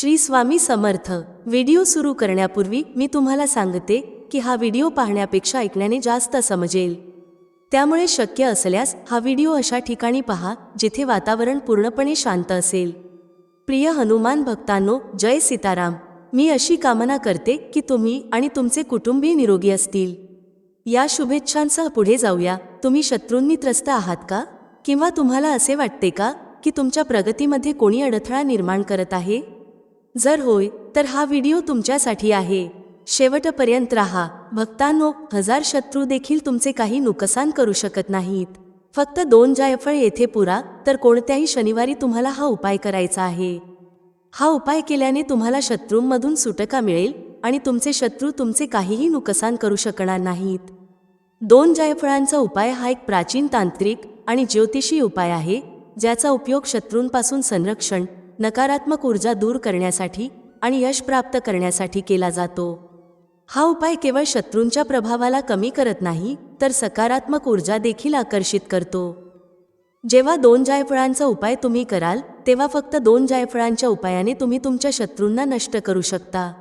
Shri Swami Samarth. Video सुरू करण्यापूर्वी मी तुम्हाला सांगते की हा व्हिडिओ पाहण्यापेक्षा ऐकण्याने जास्त समजेल. त्यामुळे शक्य असल्यास हा व्हिडिओ अशा ठिकाणी पहा जिथे वातावरण पूर्णपणे शांत असेल. प्रिय हनुमान भक्तांनो जय सीताराम. मी अशी कामना करते की तुम्ही आणि तुमचे कुटुंबीय निरोगी असतील. या शुभेच्छांसह पुढे जाऊया. तुम्ही शत्रूंनी त्रस्त आहात का? किंवा तुम्हाला असे वाटते का की तुमच्या प्रगतीमध्ये कोणी अडथळा निर्माण करत आहे? जर होय तर हा व्हिडिओ तुमच्यासाठी आहे. शेवटपर्यंत राहा. भक्तांनो हजार शत्रू देखील तुमचे काही नुकसान करू शकत नाहीत. फक्त दोन जायफळ येथे पुरा तर कोणत्याही शनिवारी तुम्हाला हा उपाय करायचा आहे. हा उपाय केल्याने तुम्हाला शत्रूंमधून सुटका मिळेल आणि तुमचे शत्रू तुमचे काहीही नुकसान करू शकणार नाहीत. दोन जायफळांचा उपाय हा एक प्राचीन तांत्रिक आणि ज्योतिषी उपाय आहे ज्याचा उपयोग शत्रूंपासून संरक्षण नकारात्मक ऊर्जा दूर करण्यासाठी आणि यश प्राप्त करण्यासाठी केला जातो. हा उपाय केवळ शत्रूंच्या प्रभावाला कमी करत नाही तर सकारात्मक ऊर्जा देखील आकर्षित करतो. जेव्हा दोन जायफळांचा उपाय तुम्ही कराल तेव्हा फक्त दोन जायफळांच्या उपायाने तुम्ही तुमच्या शत्रूंना नष्ट करू शकता.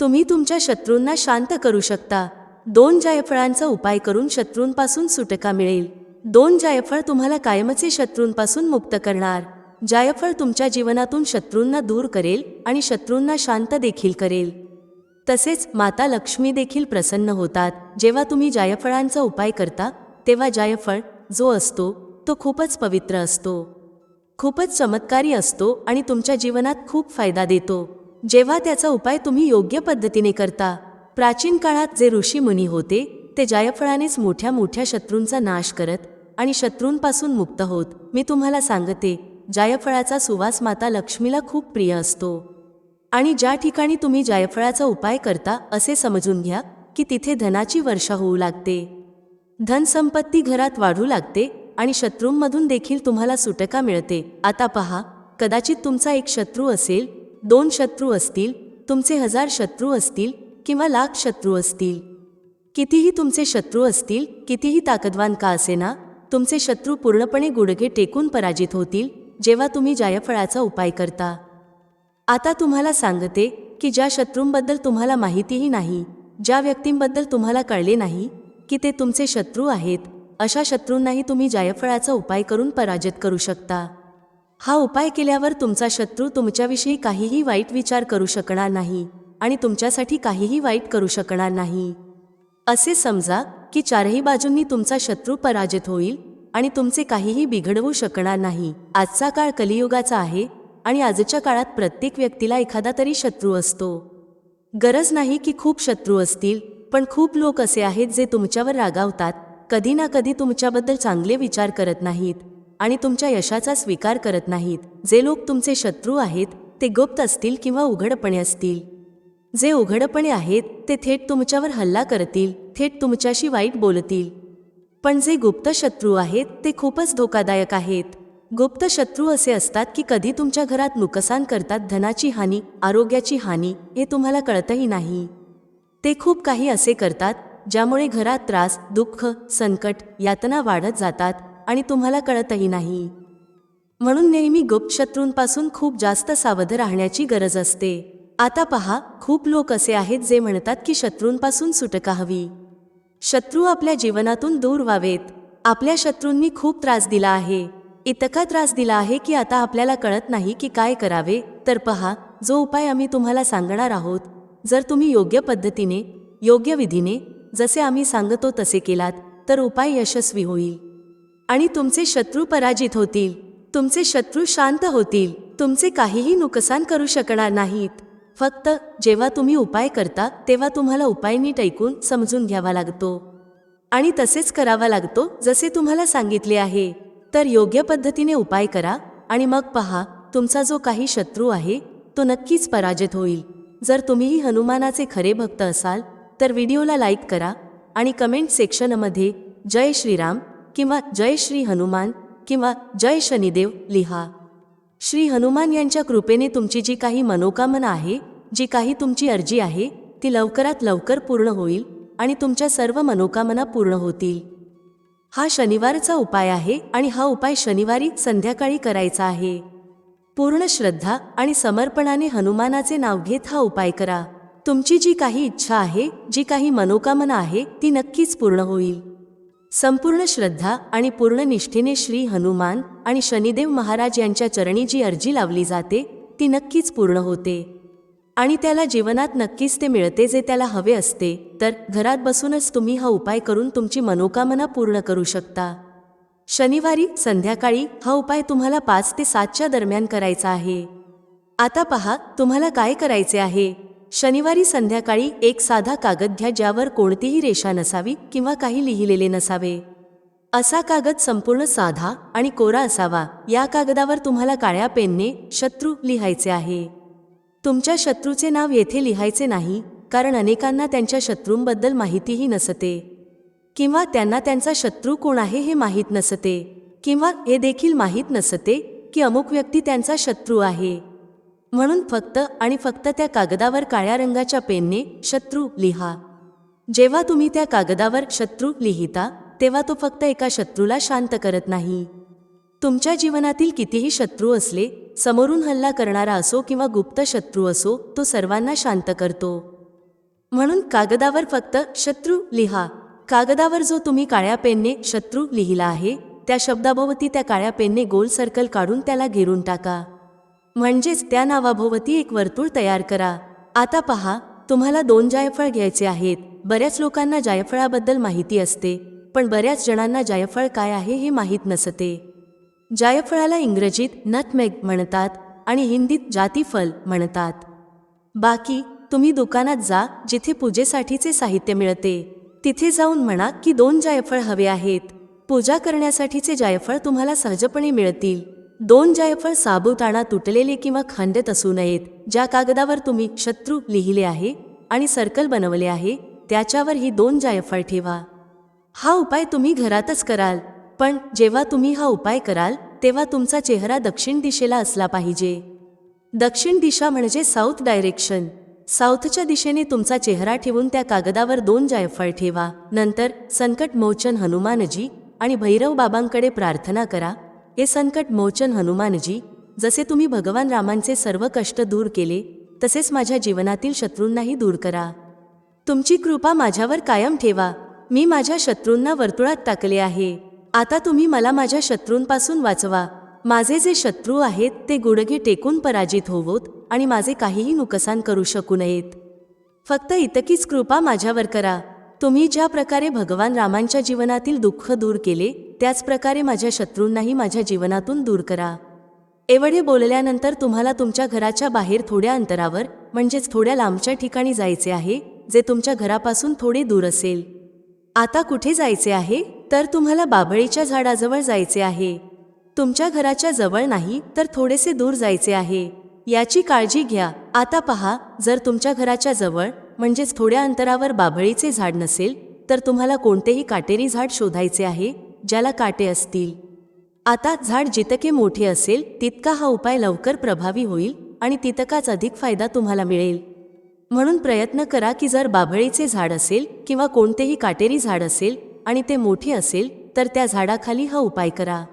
तुम्ही तुमच्या शत्रूंना शांत करू शकता. दोन जायफळांचा उपाय करून शत्रूंपासून सुटका मिळेल. दोन जायफळ तुम्हाला कायमचे शत्रूंपासून मुक्त करणार. जायफळ तुमच्या जीवनातून शत्रूंना दूर करेल आणि शत्रूंना शांत देखील करेल. तसेच माता लक्ष्मी देखील प्रसन्न होतात. जेव्हा तुम्ही जायफळांचा उपाय करता तेव्हा जायफळ जो असतो तो खूपच पवित्र असतो. खूपच चमत्कारी असतो आणि तुमच्या जीवनात खूप फायदा देतो. जेव्हा त्याचा उपाय तुम्ही योग्य पद्धतीने करता प्राचीन काळात जे ऋषी मुनी होते ते जायफळानेच मोठ्या मोठ्या शत्रूंचा नाश करत आणि शत्रूंपासून मुक्त होत. मी तुम्हाला सांगते जायफळाचा सुवास माता लक्ष्मीला खूप प्रिय असतो. आणि ज्या ठिकाणी तुम्ही जायफळाचा उपाय करता असे समजून घ्या की तिथे धनाची वर्षा होऊ लागते. धनसंपत्ती घरात वाढू लागते आणि शत्रूंमधून देखील तुम्हाला सुटका मिळते. आता पहा कदाचित तुमचा एक शत्रू असेल दोन शत्रू असतील तुमचे हजार शत्रू असतील किंवा लाख शत्रू असतील. कितीही तुमचे शत्रू असतील कितीही ताकदवान का असेना तुमचे शत्रू पूर्णपणे गुडघे टेकून पराजित होतील जेव्हा तुम्ही जायफळाचा उपाय करता. आता तुम्हाला सांगते की ज्या शत्रूंबद्दल तुम्हाला माहितीही नाही ज्या व्यक्तींबद्दल तुम्हाला कळले नाही की ते तुमचे शत्रू आहेत अशा शत्रूंनाही तुम्ही जायफळाचा उपाय करून पराजित करू शकता. हा उपाय केल्यावर तुमचा शत्रू तुमच्याविषयी काहीही वाईट विचार करू शकणार नाही आणि तुमच्यासाठी काहीही वाईट करू शकणार नाही. असे समजा की चारही बाजूंनी तुमचा शत्रू पराजित होईल आणि तुमचे काहीही बिघडवू शकणार नाही. आजचा काळ कलियुगाचा आहे आणि आजच्या काळात प्रत्येक व्यक्तीला एखादा तरी शत्रू असतो. गरज नाही की खूप शत्रू असतील पण खूप लोक असे आहेत जे तुमच्यावर रागावतात कधी ना कधी तुमच्याबद्दल चांगले विचार करत नाहीत आणि तुमच्या यशाचा स्वीकार करत नाहीत. जे लोक तुमचे शत्रू आहेत ते गुप्त असतील किंवा उघडपणे असतील. जे उघडपणे आहेत ते थेट तुमच्यावर हल्ला करतील थेट तुमच्याशी वाईट बोलतील. पण जे गुप्त शत्रू आहेत ते खूपच धोकादायक आहेत. गुप्त शत्रू असे असतात की कधी तुमच्या घरात नुकसान करतात धनाची हानी आरोग्याची हानी हे तुम्हाला कळतही नाही. ते खूप काही असे करतात ज्यामुळे घरात त्रास दुःख संकट यातना वाढत जातात आणि तुम्हाला कळतही नाही. म्हणून नेहमी गुप्त शत्रूंपासून खूप जास्त सावध राहण्याची गरज असते. आता पहा खूप लोक असे आहेत जे म्हणतात की शत्रूंपासून सुटका हवी. शत्रू आपल्या जीवनातून दूर व्हावेत. आपल्या शत्रूंनी खूप त्रास दिला आहे. इतका त्रास दिला आहे की आता आपल्याला कळत नाही की काय करावे. तर पहा जो उपाय आम्ही तुम्हाला सांगणार आहोत. जर तुम्ही योग्य पद्धतीने योग्य विधीने जसे आम्ही सांगतो तसे केलात तर उपाय यशस्वी होईल. आणि तुमचे शत्रू पराजित होतील. तुमचे शत्रू शांत होतील. तुमचे काहीही नुकसान करू शकणार नाहीत. फक्त जेव्हा तुम्ही उपाय करता तेव्हा तुम्हाला उपाय नीट ऐकून समजून घ्यावा लागतो. आणि तसेच करावा लागतो जसे तुम्हाला सांगितले आहे. तर योग्य पद्धतीने उपाय करा आणि मग पहा तुमचा जो काही शत्रू आहे तो नक्कीच पराजित होईल. जर तुम्हीही हनुमानाचे खरे भक्त असाल तर व्हिडिओला लाईक करा आणि कमेंट सेक्शनमध्ये जय श्रीराम किंवा जय श्री हनुमान किंवा जय शनिदेव लिहा. श्री हनुमान यांच्या कृपेने तुमची जी काही मनोकामना आहे जी काही तुमची अर्जी आहे ती लवकरात लवकर पूर्ण होईल आणि तुमच्या सर्व मनोकामना पूर्ण होतील. हा शनिवारचा उपाय आहे आणि हा उपाय शनिवारी संध्याकाळी करायचा आहे. पूर्ण श्रद्धा आणि समर्पणाने हनुमानाचे नाव घेत हा उपाय करा. तुमची जी काही इच्छा आहे जी काही मनोकामना आहे ती नक्कीच पूर्ण होईल. संपूर्ण श्रद्धा आणि पूर्ण निष्ठेने श्री हनुमान आणि शनिदेव महाराज यांच्या चरणी जी अर्जी लावली जाते ती नक्कीच पूर्ण होते. आणि त्याला जीवनात नक्कीच ते मिळते जे त्याला हवे असते तर घरात बसूनच तुम्ही हा उपाय करून तुमची मनोकामना पूर्ण करू शकता. शनिवारी संध्याकाळी हा उपाय तुम्हाला पाच ते सातच्या दरम्यान करायचा आहे. आता पहा तुम्हाला काय करायचे आहे? शनिवारी संध्याकाळी एक साधा कागद घ्या ज्यावर कोणतीही रेषा नसावी किंवा काही लिहिलेले नसावे. असा कागद संपूर्ण साधा आणि कोरा असावा. या कागदावर तुम्हाला काळ्या पेनने शत्रू लिहायचे आहे. तुमच्या शत्रूचे नाव येथे लिहायचे नाही कारण अनेकांना त्यांच्या शत्रूंबद्दल माहितीही नसते. किंवा त्यांना त्यांचा शत्रू कोण आहे हे माहीत नसते. किंवा हे देखील माहीत नसते की अमुक व्यक्ती त्यांचा शत्रू आहे. म्हणून फक्त आणि फक्त त्या कागदावर काळ्या रंगाच्या पेनने शत्रू लिहा. जेव्हा तुम्ही त्या कागदावर शत्रू लिहिता तेव्हा तो फक्त एका शत्रूला शांत करत नाही. तुमच्या जीवनातील कितीही शत्रू असले समोरून हल्ला करणारा असो किंवा गुप्त शत्रू असो तो सर्वांना शांत करतो. म्हणून कागदावर फक्त शत्रू लिहा. कागदावर जो तुम्ही काळ्या पेनने शत्रू लिहिला आहे त्या शब्दाभोवती त्या काळ्या पेनने गोल सर्कल काढून त्याला घेरून टाका. म्हणजेच त्या नावाभोवती एक वर्तुळ तयार करा. आता पहा तुम्हाला दोन जायफळ घ्यायचे आहेत. बऱ्याच लोकांना जायफळाबद्दल माहिती असते पण बऱ्याच जणांना जायफळ काय आहे हे माहीत नसते. जायफळाला इंग्रजीत नटमेग म्हणतात आणि हिंदीत जातीफल म्हणतात. बाकी तुम्ही दुकानात जा जिथे पूजेसाठीचे साहित्य मिळते. तिथे जाऊन म्हणा की दोन जायफळ हवे आहेत. पूजा करण्यासाठीचे जायफळ तुम्हाला सहजपणे मिळतील. दोन जायफळ साबुताणा तुटलेले किंवा खंडत असू नयेत ज्या कागदावर तुम्ही शत्रू लिहिले आहे आणि सर्कल बनवले आहे त्याच्यावर ही दोन जायफळ ठेवा. हा उपाय तुम्ही घरातच कराल पण जेव्हा तुम्ही हा उपाय कराल तेव्हा तुमचा चेहरा दक्षिण दिशेला असला पाहिजे. दक्षिण दिशा म्हणजे साऊथ डायरेक्शन. साऊथच्या दिशेने तुमचा चेहरा ठेवून त्या कागदावर दोन जायफळ ठेवा. नंतर संकट मोचन हनुमानजी आणि भैरव बाबांकडे प्रार्थना करा. हे संकट मोचन हनुमानजी जसे तुम्ही भगवान रामांचे सर्व कष्ट दूर केले तसेच माझ्या जीवनातील शत्रूंनाही दूर करा. तुमची कृपा माझ्यावर कायम ठेवा. मी माझ्या शत्रूंना वर्तुळात टाकले आहे. आता तुम्ही मला माझ्या शत्रूंपासून वाचवा. माझे जे शत्रू आहेत ते गुडघे टेकून पराजित होवोत आणि माझे काहीही नुकसान करू शकू नयेत. फक्त इतकीच कृपा माझ्यावर करा. तुम्ही ज्या प्रकारे भगवान रामांच्या जीवनातील दुःख दूर केले त्याचप्रकारे माझ्या शत्रूंनाही माझ्या जीवनातून दूर करा. एवढे बोलल्यानंतर तुम्हाला तुमच्या घराच्या बाहेर थोड्या अंतरावर म्हणजेच थोड्या लांबच्या ठिकाणी जायचे आहे जे तुमच्या घरापासून थोडे दूर असेल. आता कुठे जायचे आहे? तर तुम्हाला बाभळीच्या झाडाजवळ जायचे आहे. तुमच्या घराच्या जवळ नाही तर थोडेसे दूर जायचे आहे. याची काळजी घ्या. आता पहा जर तुमच्या घराच्या जवळ म्हणजेच थोड्या अंतरावर बाभळीचे झाड नसेल तर तुम्हाला कोणतेही काटेरी झाड शोधायचे आहे? ज्याला काटे असतील. आता झाड जितके मोठे असेल तितका हा उपाय लवकर प्रभावी होईल आणि तितकाच अधिक फायदा तुम्हाला मिळेल. म्हणून प्रयत्न करा की जर बाभळीचे झाड असेल किंवा कोणतेही काटेरी झाड असेल आणि ते मोठे असेल तर त्या झाडाखाली हा उपाय करा.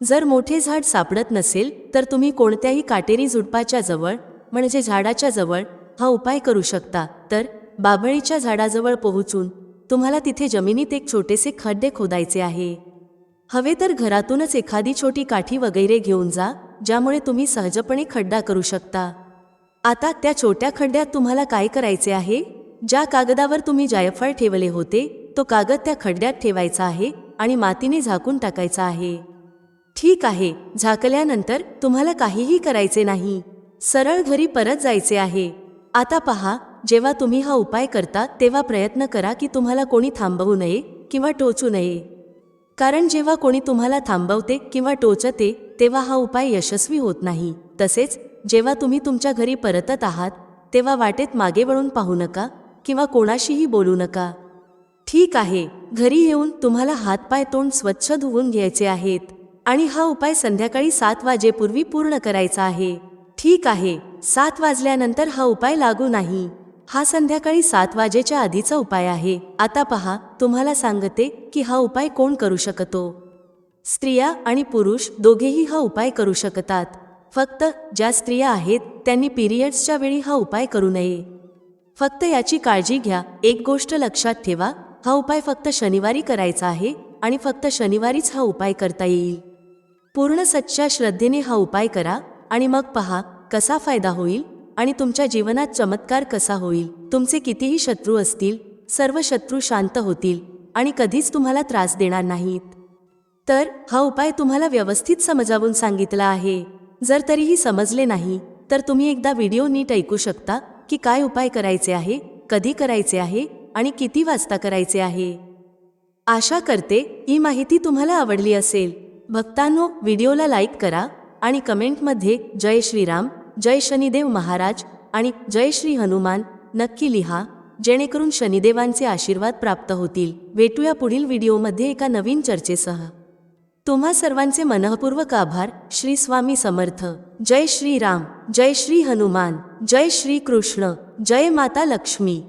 जर मोठे झाड सापडत नसेल तर तुम्ही कोणत्याही काटेरी झुडपाच्या जवळ म्हणजे झाडाच्या जवळ हा उपाय करू शकता. तर बाभळीच्या झाडाजवळ पोहोचून तुम्हाला तिथे जमिनीत एक छोटेसे खड्डे खोदायचे आहे. हवे तर घरातूनच एखादी छोटी काठी वगैरे घेऊन जा ज्यामुळे तुम्ही सहजपणे खड्डा करू शकता. आता त्या छोट्या खड्ड्यात तुम्हाला काय करायचे आहे? ज्या कागदावर तुम्ही जायफळ ठेवले होते तो कागद त्या खड्ड्यात ठेवायचा आहे आणि मातीने झाकून टाकायचा आहे. ठीक आहे झाकल्यानंतर तुम्हाला काहीही करायचे नाही. सरळ घरी परत जायचे आहे. आता पहा जेव्हा तुम्ही हा उपाय करता तेव्हा प्रयत्न करा की तुम्हाला कोणी थांबवू नये किंवा टोचू नये. कारण जेव्हा कोणी तुम्हाला थांबवते किंवा टोचते तेव्हा हा उपाय यशस्वी होत नाही. तसेच जेव्हा तुम्ही तुमच्या घरी परतत आहात तेव्हा वाटेत मागे वळून पाहू नका किंवा कोणाशीही बोलू नका. ठीक आहे घरी येऊन तुम्हाला हातपाय तोंड स्वच्छ धुवून घ्यायचे आहेत आणि हा उपाय संध्याकाळी सात वाजेपूर्वी पूर्ण करायचा आहे. ठीक आहे सात वाजल्यानंतर हा उपाय लागू नाही. हा संध्याकाळी सात वाजेच्या आधीचा उपाय आहे. आता पहा तुम्हाला सांगते की हा उपाय कोण करू शकतो? स्त्रिया आणि पुरुष दोघेही हा उपाय करू शकतात. फक्त ज्या स्त्रिया आहेत त्यांनी पिरियड्सच्या वेळी हा उपाय करू नये. फक्त याची काळजी घ्या. एक गोष्ट लक्षात ठेवा हा उपाय फक्त शनिवारी करायचा आहे आणि फक्त शनिवारीच हा उपाय करता येईल. पूर्ण सच्च्या श्रद्धेने हा उपाय करा आणि मग पहा कसा फायदा होईल? आणि तुमच्या जीवनात चमत्कार कसा होईल? तुमचे कितीही शत्रू असतील सर्व शत्रू शांत होतील आणि कधीच तुम्हाला त्रास देणार नाहीत. तर हा उपाय तुम्हाला व्यवस्थित समजावून सांगितला आहे. जर तरीही समजले नाही तर तुम्ही एकदा व्हिडिओ नीट ऐकू शकता की काय उपाय करायचे आहे कधी करायचे आहे आणि किती वाजता करायचे आहे. आशा करते ही माहिती तुम्हाला आवडली असेल. भक्तांनो व्हिडिओला लाईक करा आणि कमेंटमध्ये जय श्रीराम जय शनिदेव महाराज आणि जय श्री हनुमान नक्की लिहा जेणेकरून शनिदेवांचे आशीर्वाद प्राप्त होतील. भेटूया पुढील व्हिडिओमध्ये एका नवीन चर्चेसह. तुम्हा सर्वांचे मनःपूर्वक आभार श्री स्वामी समर्थ. जय श्री राम जय श्री हनुमान जय श्री कृष्ण जय माता लक्ष्मी.